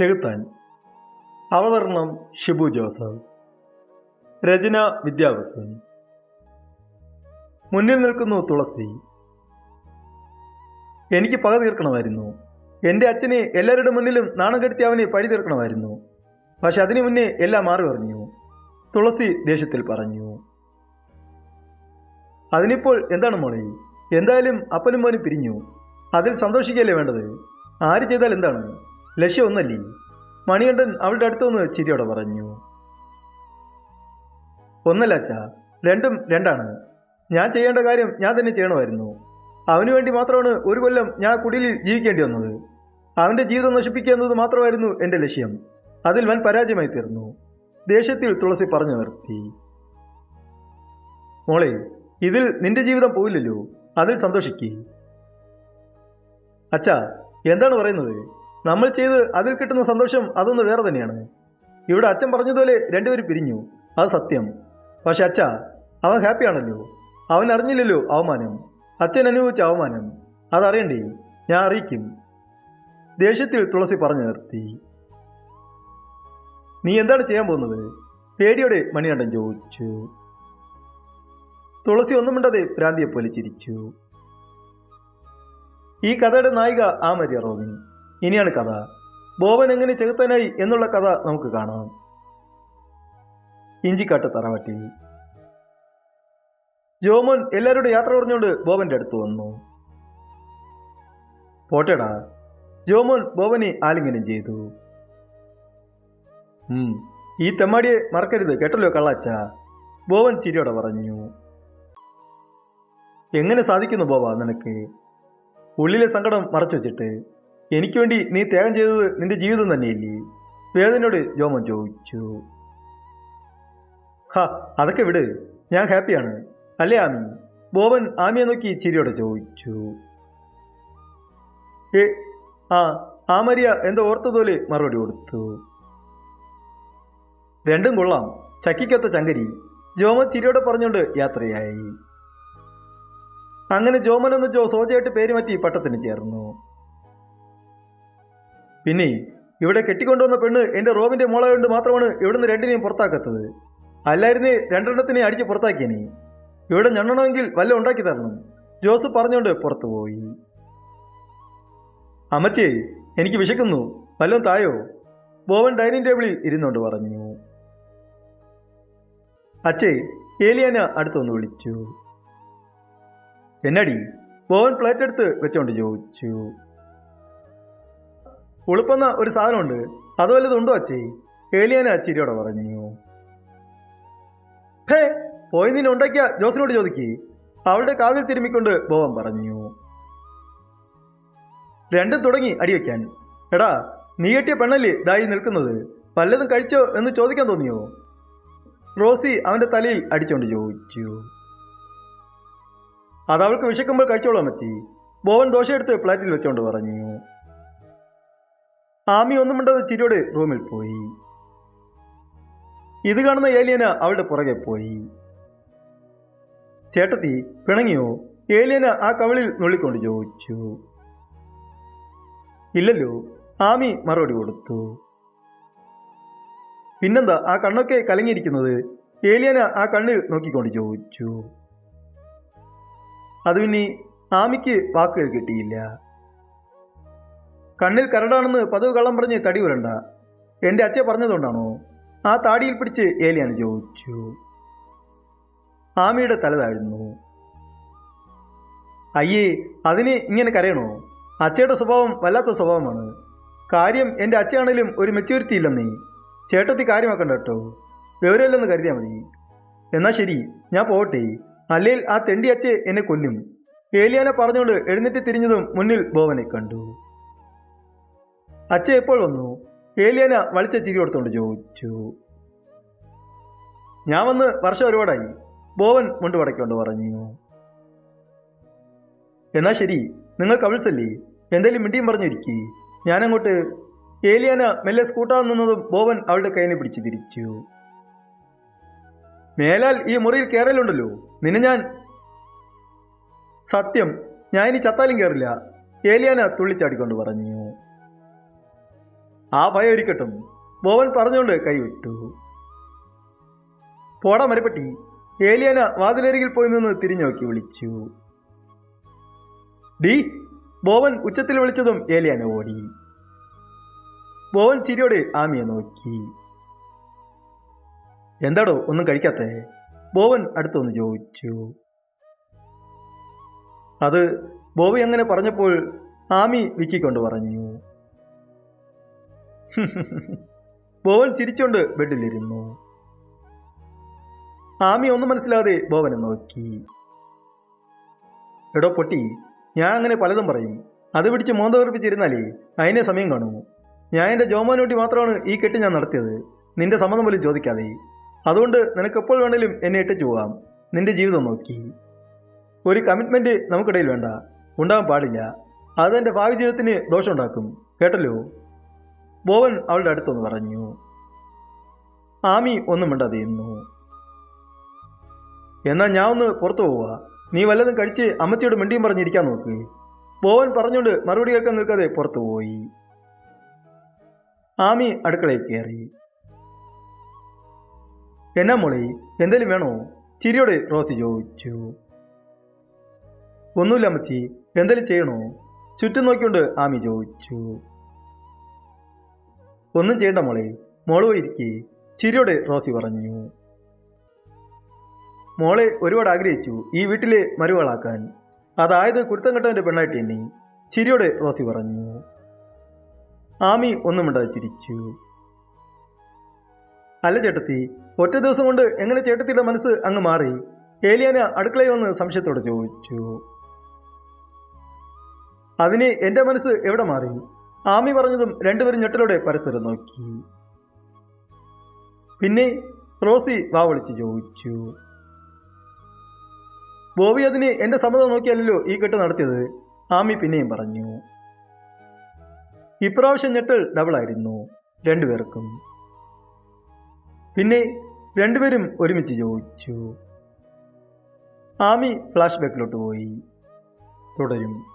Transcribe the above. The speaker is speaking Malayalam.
ചെകുത്താൻ. അവതരണം ഷിബു ജോസഫ്. രചന വിദ്യാഭ്യാസൻ മുന്നിൽ നിൽക്കുന്നു തുളസി. എനിക്ക് പക തീർക്കണമായിരുന്നു. എന്റെ അച്ഛനെ എല്ലാവരുടെ മുന്നിലും നാണം കെടുത്തി അവനെ പഴി തീർക്കണമായിരുന്നു. പക്ഷെ അതിനു മുന്നേ എല്ലാം മാറി പറഞ്ഞു തുളസി ദേഷ്യത്തിൽ പറഞ്ഞു. അതിനിപ്പോൾ എന്താണ് മോളെ? എന്തായാലും അപ്പനും മോനും പിരിഞ്ഞു. അതിൽ സന്തോഷിക്കുകയല്ലേ വേണ്ടത്? ആര് ചെയ്താൽ എന്താണ്? ലക്ഷ്യം ഒന്നല്ലേ മണികണ്ഠൻ അവളുടെ അടുത്തുനിന്ന് ചിരിയോടെ പറഞ്ഞു. ഒന്നല്ല അച്ഛാ രണ്ടും രണ്ടാണ്. ഞാൻ ചെയ്യേണ്ട കാര്യം ഞാൻ തന്നെ ചെയ്യണമായിരുന്നു. അവനു വേണ്ടി മാത്രമാണ് ഒരു കൊല്ലം ഞാൻ കുടിലിൽ ജീവിക്കേണ്ടി വന്നത്. അവന്റെ ജീവിതം നശിപ്പിക്കുക എന്നത് മാത്രമായിരുന്നു എന്റെ ലക്ഷ്യം. അതിൽ വൻ പരാജയമായി തീർന്നു. ദേഷ്യത്തിൽ തുളസി പറഞ്ഞു നിർത്തി. മോളെ ഇതിൽ നിന്റെ ജീവിതം പോയില്ലല്ലോ അതിൽ സന്തോഷിക്കേ. അച്ഛാ എന്താണ് പറയുന്നത്? നമ്മൾ ചെയ്ത് അതിൽ കിട്ടുന്ന സന്തോഷം അതൊന്ന് വേറെ തന്നെയാണ്. ഇവിടെ അച്ഛൻ പറഞ്ഞതുപോലെ രണ്ടുപേരും പിരിഞ്ഞു. അത് സത്യം. പക്ഷെ അച്ഛ അവൻ ഹാപ്പിയാണല്ലോ അവൻ അറിഞ്ഞില്ലല്ലോ അവമാനം. അച്ഛൻ അനുഭവിച്ച അവമാനം. അതറിയണ്ടേ? ഞാൻ അറിയിക്കും. ദേഷ്യത്തിൽ തുളസി പറഞ്ഞു നിർത്തി. നീ എന്താണ് ചെയ്യാൻ പോകുന്നത്? പേടിയോടെ മണികണ്ഠൻ ചോദിച്ചു. തുളസി ഒന്നും മിണ്ടാതെ ഭ്രാന്തിയെ പോലെ ചിരിച്ചു. ഈ കഥയുടെ നായിക ആമര്യ റോബിൻ ഇനിയാണ് കഥ. ബോബൻ എങ്ങനെ ചെകുത്താനായി എന്നുള്ള കഥ നമുക്ക് കാണാം. ഇഞ്ചിക്കാട്ട് തറവാട്ടി ജോമോൻ എല്ലാവരുടെ യാത്ര പറഞ്ഞുകൊണ്ട് ബോബന്റെ അടുത്ത് വന്നു. പോട്ടേടാ. ജോമോൻ ബോബനെ ആലിംഗനം ചെയ്തു. ഈ തെമ്മാടിയെ മറക്കരുത് കേട്ടല്ലോ കള്ളാച്ച. ബോബൻ ചിരിയോടെ പറഞ്ഞു. എങ്ങനെ സാധിക്കുന്നു ബോബ നിനക്ക്? ഉള്ളിലെ സങ്കടം മറച്ചു വെച്ചിട്ട് എനിക്ക് വേണ്ടി നീ ത്യാഗം ചെയ്തത് നിന്റെ ജീവിതം തന്നെയല്ലേ? വേദനയോട് ജോമൻ ചോദിച്ചു. ഹാ അതൊക്കെ വിട്. ഞാൻ ഹാപ്പിയാണ്. അല്ലേ ആമി? ബോബൻ ആമിയെ നോക്കി ചിരിയോടെ ചോദിച്ചു. ഏ ആ ആമരിയ എന്തോ ഓർത്തതുപോലെ മറുപടി കൊടുത്തു. രണ്ടും കൊള്ളാം. ചക്കിക്കൊത്ത ചങ്കരി ജോമൻ ചിരിയോടെ പറഞ്ഞുകൊണ്ട് യാത്രയായി. അങ്ങനെ ജോമൻ എന്ന ജോ സോജയായിട്ട് പേര് മാറ്റി പട്ടത്തിന് ചേർന്നു. പിന്നെ ഇവിടെ കെട്ടിക്കൊണ്ടുവന്ന പെണ്ണ് എന്റെ റോബിന്റെ മോളെ കൊണ്ട് മാത്രമാണ് ഇവിടുന്ന് രണ്ടിനെയും പുറത്താക്കാത്തത്. അല്ലായിരുന്നേ രണ്ടെണ്ണത്തിനെ അടിച്ച് പുറത്താക്കിയനെ ഇവിടെ ഞണ്ണണമെങ്കിൽ വല്ല ഉണ്ടാക്കി തരണം. ജോസ് പറഞ്ഞുകൊണ്ട് പുറത്തു പോയി. അമ്മച്ചേ എനിക്ക് വിശക്കുന്നു. വല്ലതും തായോ? ബോവൻ ഡൈനിങ് ടേബിളിൽ ഇരുന്നുകൊണ്ട് പറഞ്ഞു. അച്ഛേ ഏലിയാന അടുത്തൊന്ന് വിളിച്ചു. എന്നടി? ബോവൻ പ്ലേറ്റ് എടുത്ത് വെച്ചോണ്ട് ചോദിച്ചു. ഉളുപ്പെന്ന ഒരു സാധനമുണ്ട്. അത് വല്ലതും ഉണ്ടോ അച്ഛേ ഏലിയാന അച്ചിരിയോടെ പറഞ്ഞു. ഹേ പോയി നിന്നെ ഉണ്ടാക്കിയ ജോസിനോട് ചോദിക്കി. അവളുടെ കാതിൽ തിരുമ്മിക്കൊണ്ട് ബോവൻ പറഞ്ഞു. രണ്ടും തുടങ്ങി അടിവെക്കാൻ എടാ നീ കെട്ടിയ പെണ്ണല്ലേ ഇതായി നിൽക്കുന്നത്? വല്ലതും കഴിച്ചോ എന്ന് ചോദിക്കാൻ തോന്നിയോ? റോസി അവന്റെ തലയിൽ അടിച്ചോണ്ട് ചോദിച്ചു. അതവൾക്ക് വിശക്കുമ്പോൾ കഴിച്ചോളാം മച്ചി ബോവൻ ദോശ എടുത്ത് പ്ലാറ്റിൽ വെച്ചോണ്ട് പറഞ്ഞു. ആമി ഒന്നും മിണ്ടാതെ ചിരിയോട് റൂമിൽ പോയി. ഇത് കാണുന്ന ഏലിയന അവളുടെ പുറകെ പോയി. ചേട്ടത്തി പിണങ്ങിയോ? ഏലിയന ആ കവളിൽ നുള്ളിക്കൊണ്ട് ചോദിച്ചു. ഇല്ലല്ലോ ആമി മറുപടി കൊടുത്തു. പിന്നെന്താ ആ കണ്ണൊക്കെ കലങ്ങിയിരിക്കുന്നത്? ഏലിയന ആ കണ്ണിൽ നോക്കിക്കൊണ്ട് ചോദിച്ചു. അത് പിന്നെ ആമിക്ക് വാക്കുകൾ കിട്ടിയില്ല. കണ്ണിൽ കരടാണെന്ന് പതിവ് കള്ളം പറഞ്ഞ് തടി വരണ്ട എന്റെ അച്ഛൻ പറഞ്ഞതുകൊണ്ടാണോ? ആ താടിയിൽ പിടിച്ച് ഏലിയാൻ ചോദിച്ചു. ആമിയുടെ തല താഴ്ന്നു. അയ്യേ അതിന് ഇങ്ങനെ കരയണോ? അച്ഛയുടെ സ്വഭാവം വല്ലാത്ത സ്വഭാവമാണ്. കാര്യം എന്റെ അച്ഛയാണേലും ഒരു മെച്യൂരിറ്റി ഇല്ലെന്നേ. ചേട്ടത്തി കാര്യമാക്കണ്ട കേട്ടോ. വിവരമില്ലെന്ന് കരുതിയാൽ മതി. എന്നാ ശരി ഞാൻ പോകട്ടെ അല്ലെങ്കിൽ ആ തെണ്ടി അച്ഛ എന്നെ കൊല്ലും. ഏലിയാനെ പറഞ്ഞുകൊണ്ട് എഴുന്നേറ്റ് തിരിഞ്ഞതും മുന്നിൽ ബോവനെ കണ്ടു. അച്ഛ എപ്പോൾ വന്നു? ഏലിയന വളിച്ച ചിരി കൊടുത്തോണ്ട് ചോദിച്ചു. ഞാൻ വന്ന് വർഷം ഒരുപാടായി. ബോവൻ മുണ്ട് പടക്കൊണ്ട് പറഞ്ഞു. എന്നാ ശരി നിങ്ങൾ കവിൾസല്ലേ എന്തേലും മിണ്ടിയും പറഞ്ഞിരിക്കി. ഞാനങ്ങോട്ട് ഏലിയാന മെല്ലെ സ്കൂട്ടാൻ നിന്നതും ബോവൻ അവളുടെ കൈനെ പിടിച്ച് തിരിച്ചു. മേലാൽ ഈ മുറിയിൽ കയറലുണ്ടല്ലോ നിന്നെ ഞാൻ സത്യം ഞാൻ ഇനി ചത്താലും കയറില്ല ഏലിയാന തുള്ളിച്ചാടിക്കൊണ്ട് പറഞ്ഞു. ആ ഭയം ഇരിക്കട്ടും ബോവൻ പറഞ്ഞുകൊണ്ട് കൈവിട്ടു. പോടാ മരപ്പെട്ടി ഏലിയാന വാതിലരികിൽ പോയി നിന്ന് തിരിഞ്ഞു നോക്കി വിളിച്ചു. ഡി ബോവൻ ഉച്ചത്തിൽ വിളിച്ചതും ഏലിയാന ഓടി. ബോവൻ ചിരിയോടെ ആമിയെ നോക്കി. എന്താടോ ഒന്നും കഴിക്കാത്ത? ബോവൻ അടുത്തൊന്ന് ചോദിച്ചു. അത് ബോബി അങ്ങനെ പറഞ്ഞപ്പോൾ ആമി വിക്കിക്കൊണ്ട് പറഞ്ഞു. ബോവൻ ചിരിച്ചുകൊണ്ട് ബെഡിലിരുന്നു. ആമി ഒന്നും മനസ്സിലാതെ ബോവനെ നോക്കി. എടോ പൊട്ടി ഞാൻ അങ്ങനെ പലതും പറയും. അത് പിടിച്ച് മോന്ത വെറുപ്പിച്ചിരുന്നാലേ അതിനെ സമയം കാണൂ. ഞാൻ എന്റെ ജോമാനോട്ടി മാത്രമാണ് ഈ കെട്ട് ഞാൻ നടത്തിയത്. നിന്റെ സമ്മതം പോലും ചോദിക്കാതെ. അതുകൊണ്ട് നിനക്ക് എപ്പോൾ വേണേലും എന്നെ ഇട്ടിച്ചു പോകാം. നിന്റെ ജീവിതം നോക്കി. ഒരു കമ്മിറ്റ്മെന്റ് നമുക്കിടയിൽ വേണ്ട. ഉണ്ടാകാൻ പാടില്ല. അത് എന്റെ ഭാവി ജീവിതത്തിന് ദോഷമുണ്ടാക്കും. കേട്ടല്ലോ? ബോവൻ അവളുടെ അടുത്തൊന്ന് പറഞ്ഞു. ആമി ഒന്നും മിണ്ടാതെ ഇരുന്നു. എന്നാൽ ഞാൻ ഒന്ന് പുറത്തു പോവാ. നീ വല്ലതും കഴിച്ച് അമ്മച്ചിയോട് മിണ്ടിയും പറഞ്ഞിരിക്കാൻ നോക്ക്. ബോവൻ പറഞ്ഞുകൊണ്ട് മറുപടി കേൾക്കാൻ നിൽക്കാതെ പുറത്തു പോയി. ആമി അടുക്കളയിൽ കയറി. എന്നാ മോളി എന്തേലും വേണോ? ചിരിയോടെ റോസി ചോദിച്ചു. ഒന്നുമില്ല അമ്മച്ചി എന്തേലും ചെയ്യണോ? ചുറ്റും നോക്കിക്കൊണ്ട് ആമി ചോദിച്ചു. ഒന്നും ചെയ്യണ്ട മോളെ. മോൾ പോയിരിക്കേ. ചിരിയോടെ റോസി പറഞ്ഞു. മോളെ ഒരുപാട് ആഗ്രഹിച്ചു ഈ വീട്ടിലെ മരുവാളാക്കാൻ അതായത് കുരുത്തം കെട്ടവന്റെ പെണ്ണായിട്ട് എന്നെ ചിരിയോടെ റോസി പറഞ്ഞു. ആമി ഒന്നും മിണ്ടാതെ ചിരിച്ചു. അല്ല ചേട്ടത്തി ഒറ്റ ദിവസം കൊണ്ട് എങ്ങനെ ചേട്ടത്തിയുടെ മനസ്സ് അങ്ങ് മാറി? ഏലിയാന അടുക്കളയിൽ വന്ന് സംശയത്തോടെ ചോദിച്ചു. അതിന് എന്റെ മനസ്സ് എവിടെ മാറി? ആമി പറഞ്ഞതും രണ്ടുപേരും ഞെട്ടലോടെ പരസരം നോക്കി. പിന്നെ റോസി വാവളിച്ച് ചോദിച്ചു. ബോബി അതിന് എന്റെ സമ്മതം നോക്കിയല്ലോ ഈ കെട്ട് നടത്തിയത്? ആമി പിന്നെയും പറഞ്ഞു. ഇപ്രാവശ്യം ഞെട്ടൽ ഡബിളായിരുന്നു രണ്ടുപേർക്കും. പിന്നെ രണ്ടുപേരും ഒരുമിച്ച് ചോദിച്ചു. ആമി ഫ്ലാഷ് ബാക്കിലോട്ട് പോയി. തുടരും.